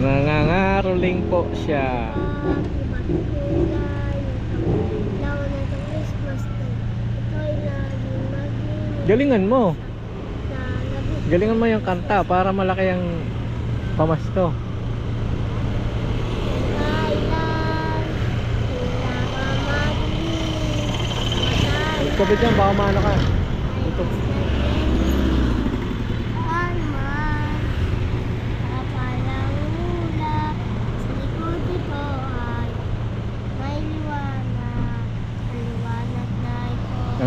Nangangaroling po siya. Galingan mo. Galingan mo yung kanta para malaki ang pamasto. Kapit yan, baka maano ka. Dito.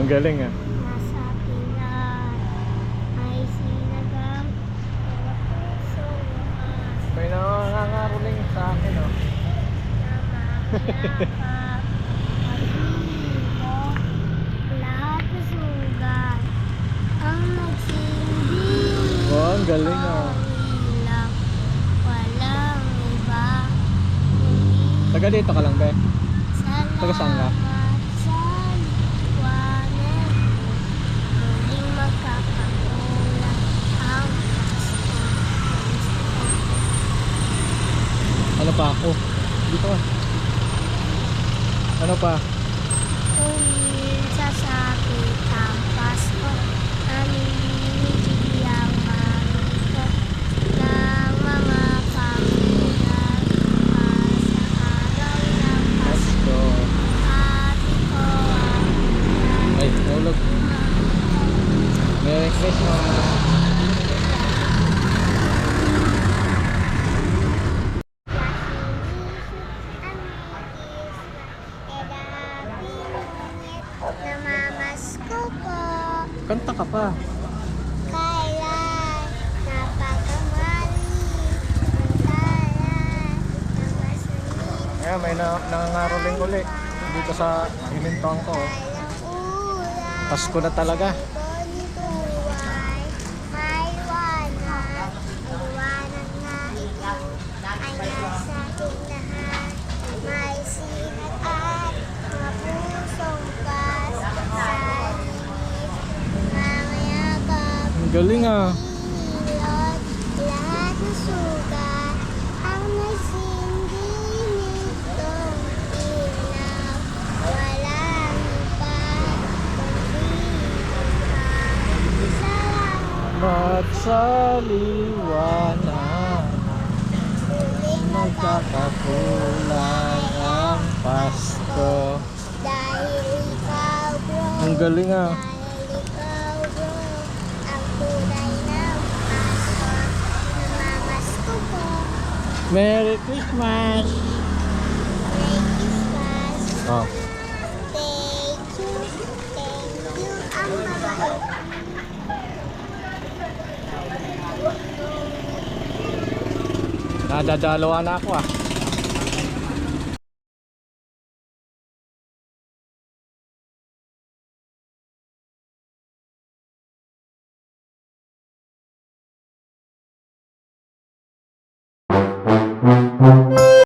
Ang galing ah. Nasa lahat ay sinagang puso May nangangaroling sa akin oh. na makayakap Pag-ibig lahat na sugat ang Wow, galing ah. Taga dito ka lang, be. Taga saan ka? sa liwanag Muling magkakakulang ang Pasko Ano pa ako? Dito ka. Ano pa? Kung sasapit ang Pasko Namimili ang marito ng mga kamulan sa araw ng Pasko go. At ito ang Ay, nahulog. Merry Christmas. Kanta ka pa. Kailan Napakamali Mantalan Namasunit Ayan, may na nangangaroling uli. Dito sa hinintuan ko. Pasko na talaga. Bonituay May liwanag Liwanag na ito Ay nasa ating lahat May sinat at Mga pusong kas Sa linis Mamayagap Ang galing ah. Lahat ng sugat ang nagsindi nitong ilaw. Walang iba, kundi. Salamat, Ba't sa liwanag muling Magkakakulang ang Pasko. Dahil ikaw, bro. Ang galing ah. Dahil ikaw, bro. Ang tunay ng Pasko. Namamasko po. Merry Christmas! Merry Christmas. Oh. Thank you, thank you, ang mabait. Nadadalawa na ako ah. Mmm, mmm.